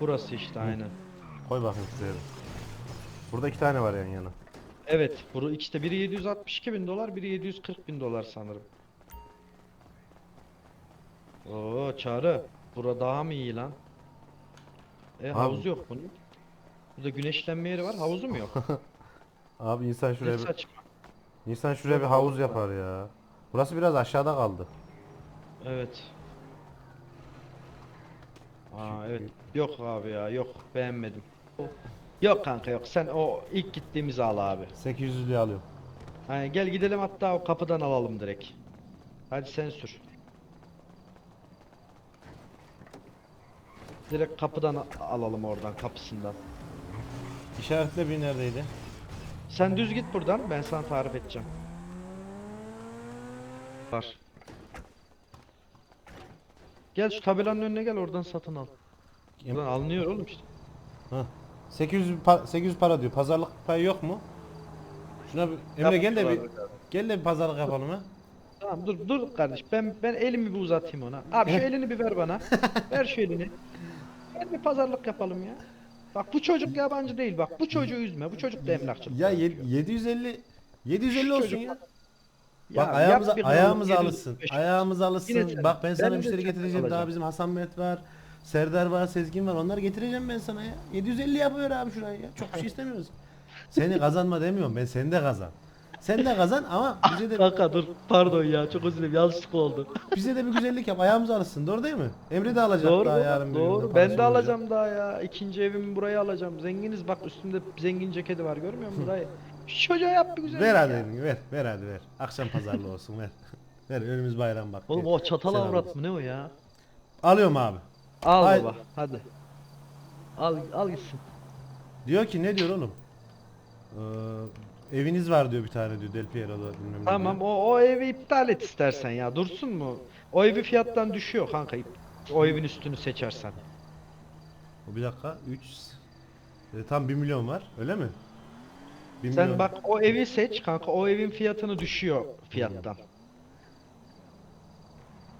Burası işte aynen. Koy bakayım şuraya. Burada iki tane var yan yana. Evet, bu işte biri 762 bin dolar, biri 740 bin dolar sanırım. Oo Çağrı, bura daha mı iyi lan? E havuz yok bunun. Burada güneşlenme yeri var, havuzu mu yok? Abi insan Ne şuraya bir, saçma. insan şuraya bir havuz yapar ya. Burası biraz aşağıda kaldı. Evet. Aa evet. Yok abi ya, yok beğenmedim. Yok kanka yok. Sen o ilk gittiğimizi al abi. 800'lüğü alıyorum. Hani gel gidelim hatta o kapıdan alalım direkt. Hadi sen sür. Direkt kapıdan a- alalım oradan kapısından. İşaretle bir neredeydi? Sen düz git buradan ben sana tarif edeceğim. Var. Gel şu tabelanın önüne gel oradan satın al. Buradan alınıyor oğlum işte. Hah. 800 pa- 800 para diyor. Pazarlık payı yok mu? Şuna bir Emre gel de bir gel de bir pazarlık yapalım ha. Tamam dur dur kardeş ben ben elimi bir uzatayım ona. Abi şu elini bir ver bana. ver şu elini. Gel bir pazarlık yapalım ya. Bak bu çocuk yabancı değil bak bu çocuğu üzme bu çocuk da emlakçılık Ya yapıyor. yed- 750 750 olsun ya. Ya Bak ayağımıza yap bir alışsın. 705. Ayağımız alışsın. Yine sen- Bak ben sana ben de müşteri getireceğim. Daha alacağım. bizim Hasan Mehmet var. Serdar var, Sezgin var. Onları getireceğim ben sana ya. 750 yapıyor abi şurayı ya. Çok bir şey istemiyoruz. Seni kazanma demiyorum. Ben seni de kazan. Sen de kazan ama bize de Kanka dur pardon ya çok özür dilerim yanlışlık oldu. bize de bir güzellik yap. Ayağımız alışsın. Doğru değil mi? Emre de alacak doğru daha yarın bir doğru ben de parasını alacağım daha ya. İkinci evimi buraya alacağım. Zenginiz bak üstümde zengin ceketi var görmüyor musun dayı? Şu çocuğa yap bir güzellik Ver hadi ya. elini ver. Ver hadi ver. Akşam pazarlığı olsun ver. ver önümüz bayram bak. Oğlum Ver. o çatal Sen avrat mı ne o ya? Alıyorum abi. Al Ay- baba hadi. Al al gitsin. Diyor ki ne diyor oğlum? Ee, eviniz var diyor bir tane diyor Del Piero'da bilmem ne Tamam diyor. o, o evi iptal et istersen ya dursun mu? O evi fiyattan düşüyor kanka. O evin üstünü seçersen. O bir dakika 3 e, tam 1 milyon var öyle mi? 1 Sen bak o evi seç kanka o evin fiyatını düşüyor fiyattan.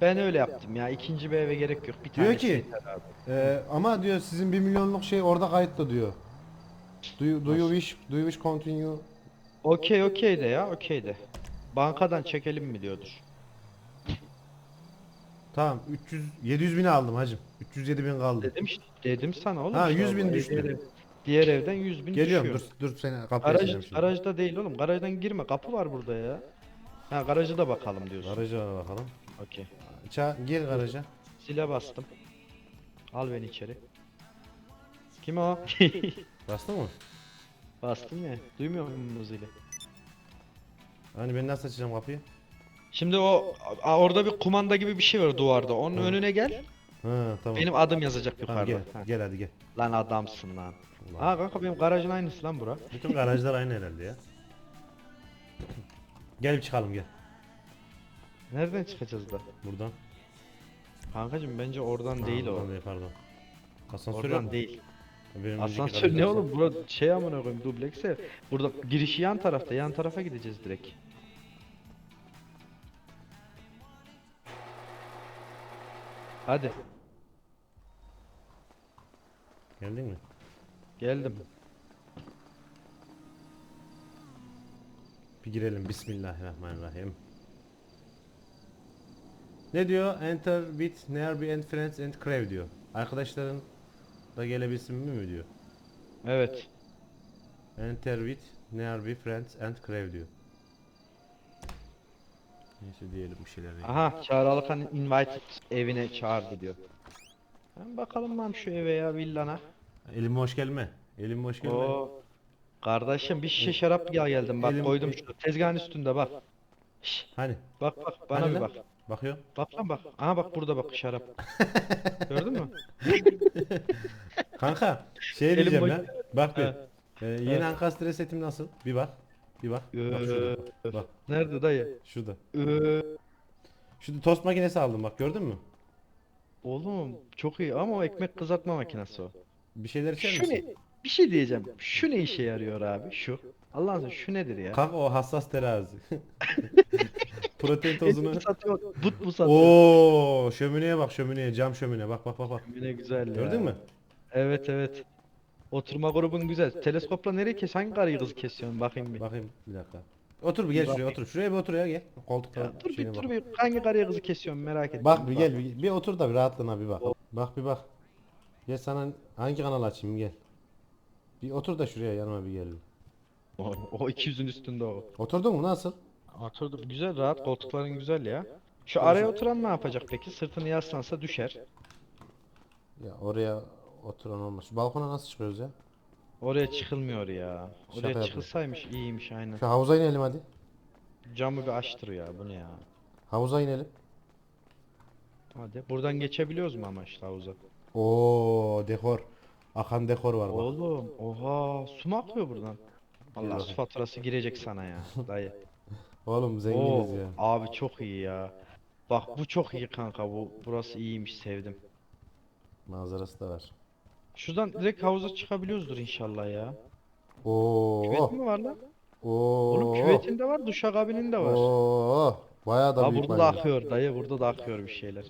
Ben öyle yaptım ya ikinci bir eve gerek yok bir Diyor ki e, ama diyor sizin 1 milyonluk şey orada kayıtlı diyor. Do you, do you wish do you wish continue? Okey okey de ya okey de. Bankadan çekelim mi diyordur. Tamam 300 700 bin aldım hacım. 307 bin kaldı. Dedim işte dedim sana oğlum. Ha, işte 100 bin düştü. Diğer, ev- diğer evden 100 bin Geliyorum düşüyor. dur dur seni kapıya Garaj, şimdi. garajda değil oğlum. Garajdan girme. Kapı var burada ya. Ha garajı da bakalım diyorsun. Garaja bakalım. Okey. Ça gir garaja. Zile bastım. Al beni içeri. Kim o? Bastın mı? Bastım ya. Duymuyor musun bu zili? Hani ben nasıl açacağım kapıyı? Şimdi o a- orada bir kumanda gibi bir şey var duvarda. Onun önüne gel. Ha tamam. Benim adım yazacak Tamam, yukarıda. gel, Ha. gel hadi gel. Lan adamsın lan. Ulan. Ha kanka benim garajın aynısı lan bura. Bütün garajlar aynı herhalde ya. Gel bir çıkalım gel. Nereden çıkacağız da? Buradan. Kankacım bence oradan Ha, değil o. buradan Değil, pardon. Asansör yok Oradan mu? değil. Benim önceki Asansör garajda ne oğlum? Burada şey amına koyayım dubleks ev. Burada girişi yan tarafta. Yan tarafa gideceğiz direkt. Hadi Geldin mi? geldim. Bir girelim. Bismillahirrahmanirrahim. Ne diyor? Enter with nearby and friends and crave diyor. Arkadaşların da gelebilsin mi diyor. Evet. Enter with nearby friends and crave diyor. Neyse diyelim bir şeyler. Aha Çağrı Alkan invited evine çağırdı diyor. Ben bakalım lan şu eve ya villana. Elime hoş gelme. Elime hoş gelme. Oo. Kardeşim bir şişe şarap ya geldim bak Elim- koydum şu tezgahın üstünde bak. Şş, Hani? bak bak bana Hani bir lan? bak. Bakıyor. Bak lan bak. Aha bak burada bak şarap. Gördün mü? Kanka şey Elim diyeceğim boş- ya. Bak bir. Ee, yeni. Ankastre setim nasıl? Bir bak. Bir bak. Bak şurada. Bak. Nerede dayı? Şurada. Ee, Şurada tost makinesi aldım bak gördün mü? Oğlum çok iyi ama o ekmek kızartma makinesi o. Bir şeyler içer Şu misin? ne? Bir şey diyeceğim. Şu ne işe yarıyor abi? Şu. Allah'ın izniyle şu nedir ya? Kanka o hassas terazi. Protein Et tozunu. mi satıyor? But mu satıyor? Oo, şömineye bak şömineye cam şömine bak bak bak bak. Ne güzel ya. Gördün mü? Evet evet. Oturma grubun güzel. Teleskopla nereye kes? Hangi karıyı kızı kesiyorsun? Bakayım bir. Bakayım bir dakika. Otur bir gel şuraya otur. Şuraya bir otur ya gel. Koltukta Ya, dur bir dur bir. Hangi karıya kızı kesiyorsun merak ettim. Bak bir gel bir, bir otur da bir rahatlığına bir bak. Bak bir bak. Gel sana hangi kanal açayım gel. Bir otur da şuraya yanıma bir gel. O, o 200'ün üstünde o. Oturdun mu nasıl? Oturdum. Güzel rahat koltukların güzel ya. Şu araya oturan ne yapacak peki? Sırtını yaslansa düşer. Ya oraya oturan olmaz. Şu balkona nasıl çıkıyoruz ya? Oraya çıkılmıyor ya. Şaka Oraya yapıyor. çıkılsaymış iyiymiş aynen. Şu havuza inelim hadi. Camı bir açtır ya bu ne ya. Havuza inelim. Hadi. Buradan geçebiliyoruz mu ama işte havuza? Oo dekor. Akan dekor var bak. Oğlum oha su mu akıyor buradan? Allah su faturası girecek sana ya dayı. Oğlum zenginiz Oo, ya. abi çok iyi ya. Bak bu çok iyi kanka bu. Burası iyiymiş sevdim. Manzarası da var. Şuradan direkt havuza çıkabiliyoruzdur inşallah ya. Oo. Küvet mi var lan? Oo. Oğlum küvetinde var, duşakabinin de var. Oo. Bayağı da Aa büyük burada da var. akıyor dayı, burada da akıyor bir şeyler.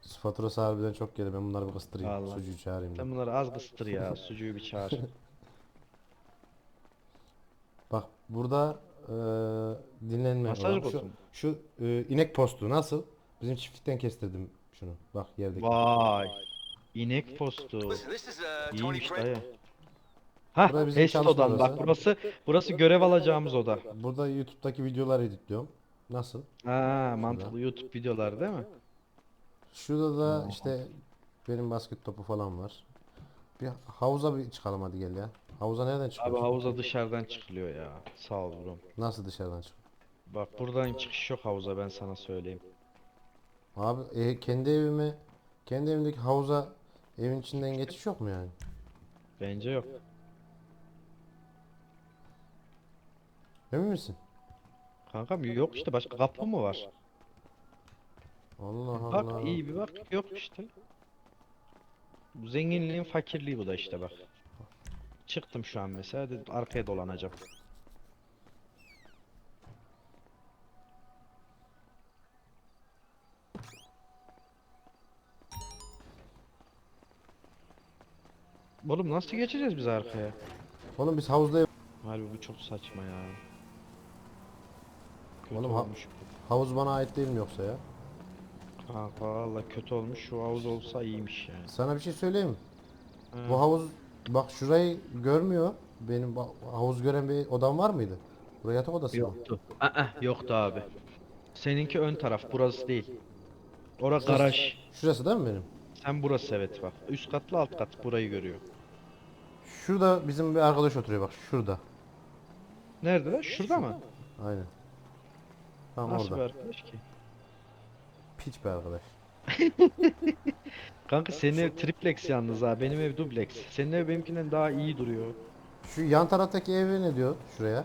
Su faturası harbiden çok geldi. Ben bunları bir kıstırayım. Vallahi. Sucuğu çağırayım. Sen ben. bunları az kıstır ya, sucuğu bir çağır. Bak burada eee dinlenme Masaj var. Şu, şu eee, inek postu nasıl? Bizim çiftlikten kestirdim şunu. Bak yerdeki. Vay. İnek postu. Uh, İyiymiş dayı. Hah, Burası bizim çalışma bak odası. burası burası görev alacağımız oda. Burada YouTube'daki videoları editliyorum. Nasıl? Ha, mantıklı YouTube videoları değil mi? Şurada da işte benim basket topu falan var. Bir havuza bir çıkalım hadi gel ya. Havuza nereden Abi havuza dışarıdan çıkılıyor ya. Sağ ol bro. Nasıl dışarıdan çık? Bak buradan çıkış yok havuza ben sana söyleyeyim. Abi e, kendi evime kendi evimdeki havuza evin içinden geçiş yok mu yani? Bence yok. Emin misin? Kankam yok işte başka kapı mı var? Allah Allah. Bak iyi bir bak yok işte. Bu zenginliğin fakirliği bu da işte bak. Çıktım şu an mesela dedim arkaya dolanacağım. Oğlum nasıl geçeceğiz biz arkaya? Oğlum biz havuzda Harbi bu çok saçma ya. Kötü Oğlum ha- olmuş. havuz bana ait değil mi yoksa ya? Kanka valla kötü olmuş. Şu havuz olsa iyiymiş yani. Sana bir şey söyleyeyim mi? Ha. Bu havuz bak şurayı görmüyor. Benim ba- havuz gören bir odam var mıydı? Buraya yatak odası mı? Yoktu. Aa, yoktu abi. Seninki ön taraf, burası değil. Ora garaj. Şurası değil mi benim? Sen burası evet bak. Üst katlı alt kat burayı görüyor. Şurada bizim bir arkadaş oturuyor bak şurada. Nerede lan? Şurada mı? Aynen. Tam Nasıl bir orada. arkadaş ki? Piç bir arkadaş. Kanka senin ev triplex yalnız ha. Benim ev duplex. Senin ev benimkinden daha iyi duruyor. Şu yan taraftaki eve ne diyor şuraya?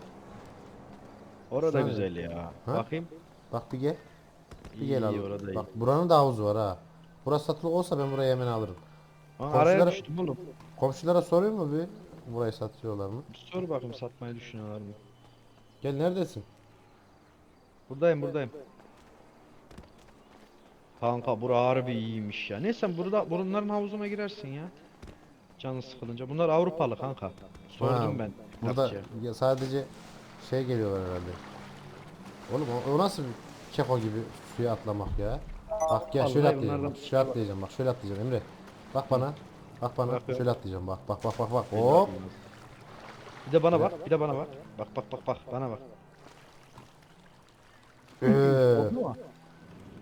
Orada Sana- güzel ya. Ha? Bakayım. Bak bir gel. Bir İyi, gel iyi al. orada iyi. Bak buranın da havuzu var ha. Burası satılık olsa ben burayı hemen alırım. Aa, araya komşulara- düştüm oğlum. Komşulara soruyor mu bir? Burayı satıyorlar mı? Bir Sor bakayım satmayı düşünüyorlar mı? Gel neredesin? Buradayım buradayım. Kanka bura harbi iyiymiş ya. Neyse burada bunların havuzuna girersin ya. Canı sıkılınca. Bunlar Avrupalı kanka. Sordum ben. Burada ya sadece şey geliyorlar herhalde. Oğlum o, o nasıl bir keko gibi suya atlamak ya? Bak gel şöyle Vallahi atlayacağım. bunlardan Bak, şöyle atlayacağım. Bak şöyle atlayacağım Emre. Bak bana. Bak bana. Bak. Şöyle atlayacağım. Bak bak bak bak bak. Hop. Bir de bana bak, bir de bana bak. Bak bak bak bak, bana bak. Ee, Oldu mu?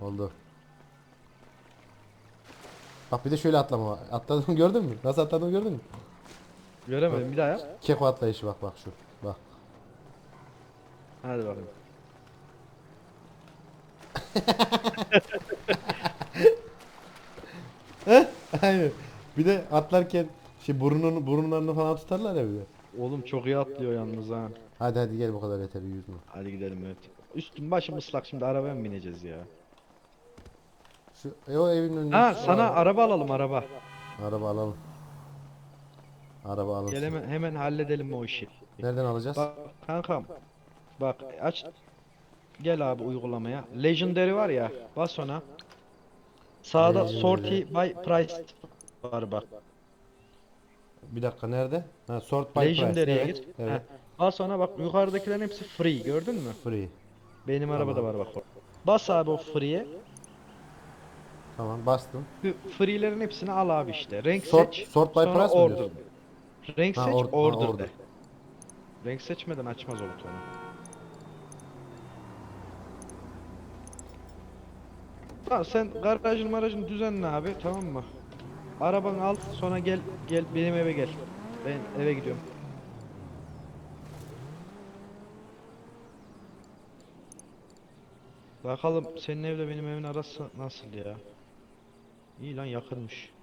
oldu. Bak bir de şöyle atlama. Atladım gördün mü? Nasıl atladığımı gördün mü? Göremedim bir daha yap. Keko atlayışı bak bak şu. Bak. Hadi bakayım. Aynen. Bir de atlarken şey burnunu burunlarını falan tutarlar ya bir de. Oğlum çok iyi atlıyor yalnız ha. Hadi hadi gel bu kadar yeter yüzme. Hadi gidelim evet. Üstüm başım ıslak şimdi arabaya mı bineceğiz ya? Şu e, o evin önünde. Ha sana araba alalım araba. Araba alalım. Araba alalım. Gel hemen, hemen halledelim o işi. Nereden alacağız? Bak kankam. Bak aç. Gel abi uygulamaya. Legendary var ya. Bas ona. Sağda sorty by price var bak. Bir dakika nerede? Ha sort by price. Legendary'e Evet. gir. Evet. Heh. Daha sonra bak yukarıdakilerin hepsi free gördün mü? Free. Benim arabada var bak. Bas abi o free'ye. Tamam bastım. Free'lerin hepsini al abi işte. Renk Sort- seç. sort by sonra price mi order. diyorsun? de. Renk Ha, seç or- ha, order, order. de. Renk seçmeden açmaz o butonu. Tamam sen garajın marajın düzenle abi tamam mı? Arabanı al sonra gel gel benim eve gel. Ben eve gidiyorum. Bakalım senin evle benim evin arası nasıl ya? İyi lan yakınmış.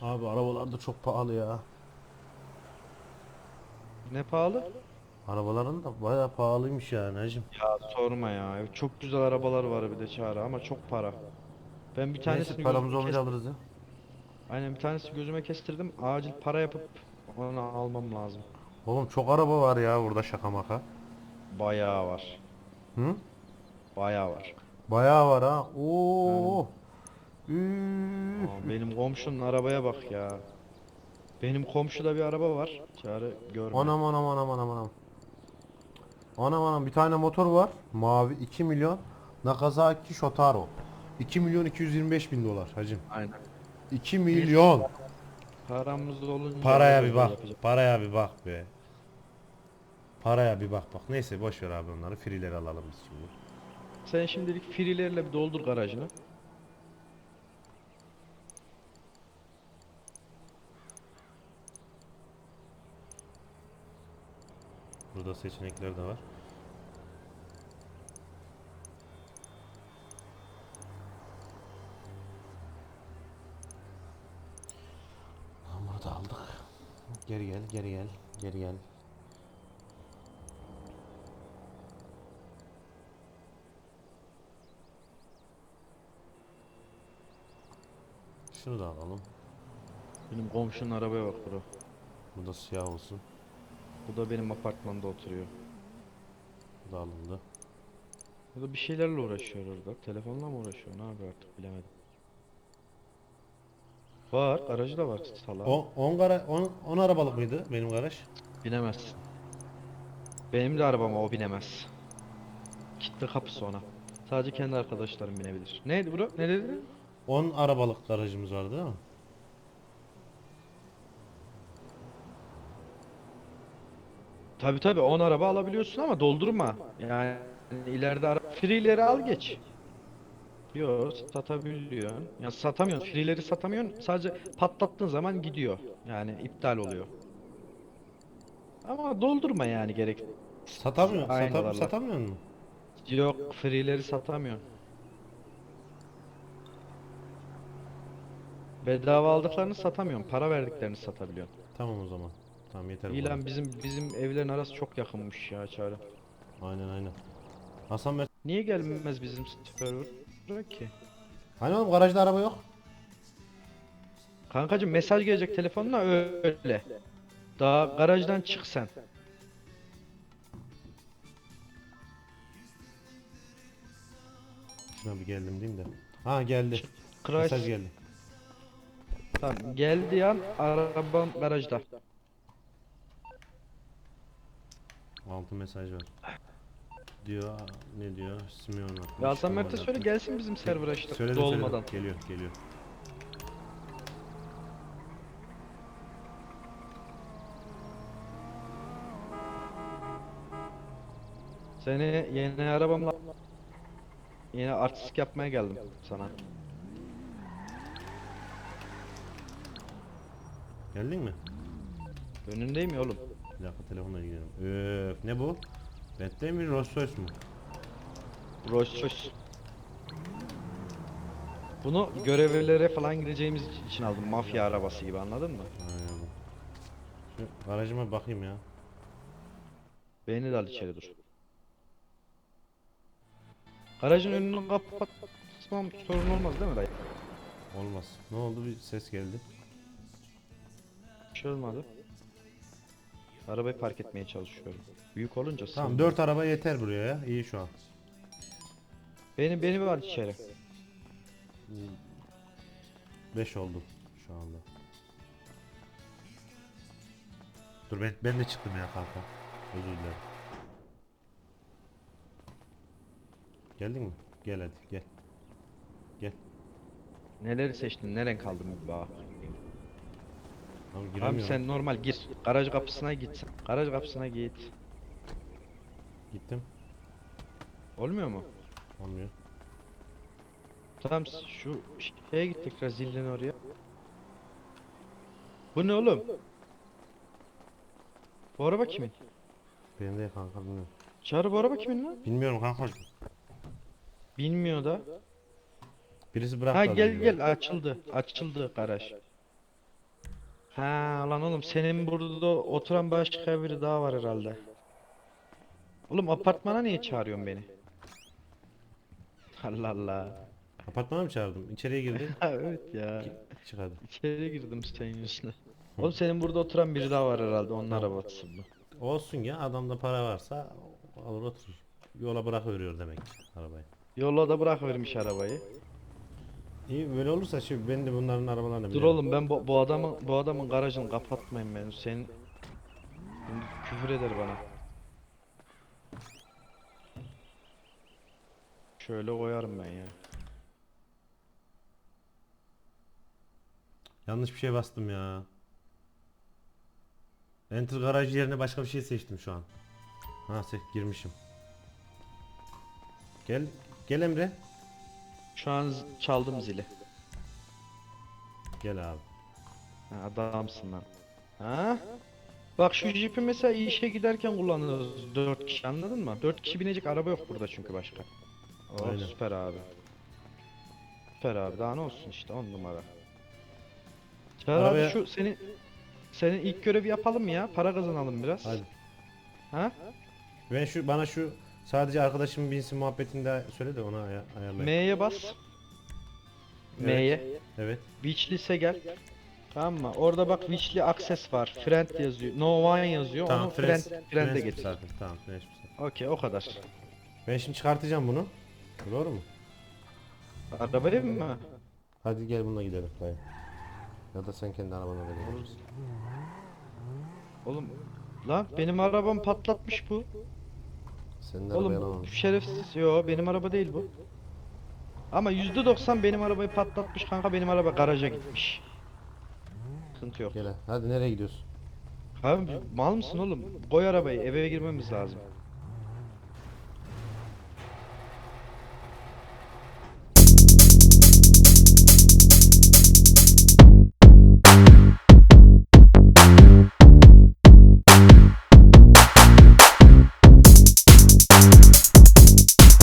Abi arabalar da çok pahalı ya. Ne pahalı? Arabaların da bayağı pahalıymış yani hacım. Ya sorma ya. Çok güzel arabalar var bir de çağrı ama çok para. Ben bir tanesini Neyse paramız gözüme olunca kes- alırız ya. Aynen bir tanesi gözüme kestirdim. Acil para yapıp onu almam lazım. Oğlum çok araba var ya burada şaka maka. Bayağı var. Hı? Bayağı var. Bayağı var ha. Oo. Üf. Aa, benim komşunun arabaya bak ya. Benim komşuda bir araba var. Çağrı görme. Anam anam anam anam anam. Anam anam bir tane motor var. Mavi 2 milyon. Nakazaki Shotaro. 2 milyon 225 bin dolar hacım. Aynen. 2 milyon. Paramız olunca Paraya bir bak. yapacağız. Paraya bir bak be. Paraya bir bak bak. Neyse boş ver abi onları. Free'leri alalım biz şimdi. Sen şimdilik free'lerle bir doldur garajını. Burada seçenekler de var. Bunu da aldık. Geri gel, geri gel, geri gel. Şunu da alalım. Benim komşunun arabaya bak bro. Bu da siyah olsun. Bu da benim apartmanda oturuyor. Bu da alındı. O da bir şeylerle uğraşıyor orada. Telefonla mı uğraşıyor? Ne yapıyor artık bilemedim. Var, aracı da var salak. 10 gara 10 10 arabalık mıydı benim garaj? Binemez. Benim de arabama o binemez. Kitle kapısı ona. Sadece kendi arkadaşlarım binebilir. Neydi bro? Ne dedin? 10 arabalık garajımız vardı değil mi? Tabi tabi 10 araba alabiliyorsun ama doldurma. Yani ileride ara free'leri al geç. Yo satabiliyorsun. Ya satamıyorsun. Free'leri satamıyorsun. Sadece patlattığın zaman gidiyor. Yani iptal oluyor. Ama doldurma yani gerek. Satamıyor, Aynı satam, satamıyor mu? Yok free'leri satamıyorsun. Bedava aldıklarını satamıyorsun. Para verdiklerini satabiliyorsun. Tamam o zaman. Tamam yeter bu İlan kadar. bizim bizim evlerin arası çok yakınmış ya Çağrı. Aynen aynen. Hasan Mert. Niye gelmez bizim server ki? Hani oğlum garajda araba yok? Kankacım mesaj gelecek telefonuna öyle. Daha garajdan çık sen. Şuna bir geldim diyeyim de. Ha geldi. Mesaj geldi. Tamam geldi an arabam garajda. Altı mesaj var. Diyor ne diyor? Simeon atmış. Ya Hasan Kemal Mert'e söyle atmış. gelsin bizim server'a işte Söyledim dolmadan. söyledim. Geliyor geliyor. Seni yeni arabamla yeni artistik yapmaya geldim sana. Geldin mi? Önündeyim ya oğlum. Bir dakika telefonla ilgileniyorum. Öf ne bu? Bentley mi Rolls Royce mu? Rolls Royce. Bunu görevlere falan gideceğimiz için aldım. Mafya arabası gibi anladın mı? Aynen. Şu garajıma bir bakayım ya. Beni de al içeri dur. Garajın önünü kapatmam sorun olmaz değil mi dayı? Olmaz. Ne oldu bir ses geldi. Bir şey olmadı. Arabayı park etmeye çalışıyorum. Büyük olunca Tamam sığmıyor. 4 araba yeter buraya ya. İyi şu an. Beni beni var içeri. 5 oldu şu anda. Dur ben, ben de çıktım ya kanka. Özür dilerim. Geldin mi? Gel hadi gel. Gel. Neleri seçtin? Ne renk aldın bir bak. Abi giremiyorum. sen normal gir. Garaj kapısına git. Garaj kapısına git. Gittim. Olmuyor mu? Olmuyor. Tamam şu şeye git tekrar zilden oraya. Bu ne oğlum? Bu araba kimin? Benim de kanka bilmiyorum. Çağrı bu araba kimin lan? Bilmiyorum kanka. Bilmiyor da. Birisi bıraktı. Ha az gel önce. gel açıldı. Açıldı garaj. Ha lan oğlum senin burada oturan başka biri daha var herhalde. Oğlum apartmana niye çağırıyorsun beni? Allah Allah. Apartmana mı çağırdım? İçeriye girdi. Ha evet ya. Çık hadi. İçeri girdim senin yüzüne. Oğlum senin burada oturan biri daha var herhalde. Onun arabası bu. Olsun ya adamda para varsa alır oturur. Yola bırakıveriyor demek ki arabayı. Yola da bırakıvermiş arabayı. İyi böyle olursa şimdi ben de bunların arabalarını Dur biliyorum. oğlum ben bu, bu adamın bu adamın garajını kapatmayın ben. Senin Şimdi küfür eder bana. Şöyle koyarım ben ya. Yanlış bir şey bastım ya. Enter garaj yerine başka bir şey seçtim şu an. Ha se- girmişim. Gel gel Emre. Şu an çaldım zili. Gel abi. Ha, adamsın lan. Ha? Bak şu jipi mesela işe giderken kullanırız 4 kişi anladın mı? 4 kişi binecek araba yok burada çünkü başka. Oh Aynen. süper abi. Süper abi daha ne olsun işte 10 numara. Çağrı Arabaya- abi şu senin senin ilk görevi yapalım ya? Para kazanalım biraz. Hadi. Ha? Ben şu bana şu sadece arkadaşım binsin muhabbetinde söyle de ona aya ayarlayayım. M'ye bas. M'ye. Evet. Wishlist'e gel. Tamam mı? Orada bak Wishli Access var. Friend yazıyor. No one yazıyor. Tamam. Onu friend, Friends, friend'e getir. zaten. Tamam. Friends zaten. Okey o kadar. Ben şimdi çıkartacağım bunu. Doğru mu? Arabaya mı? Hadi gel bununla gidelim. Dayı. Ya da sen kendi arabana da gelirsin. Oğlum lan benim arabam patlatmış bu. Senin arabayı Oğlum alamam. şerefsiz. Yo benim araba değil bu. Ama %90 benim arabayı patlatmış kanka benim araba garaja gitmiş. Sıkıntı yok. Gel hadi nereye gidiyorsun? Abi mal mısın oğlum? Koy arabayı eve girmemiz lazım.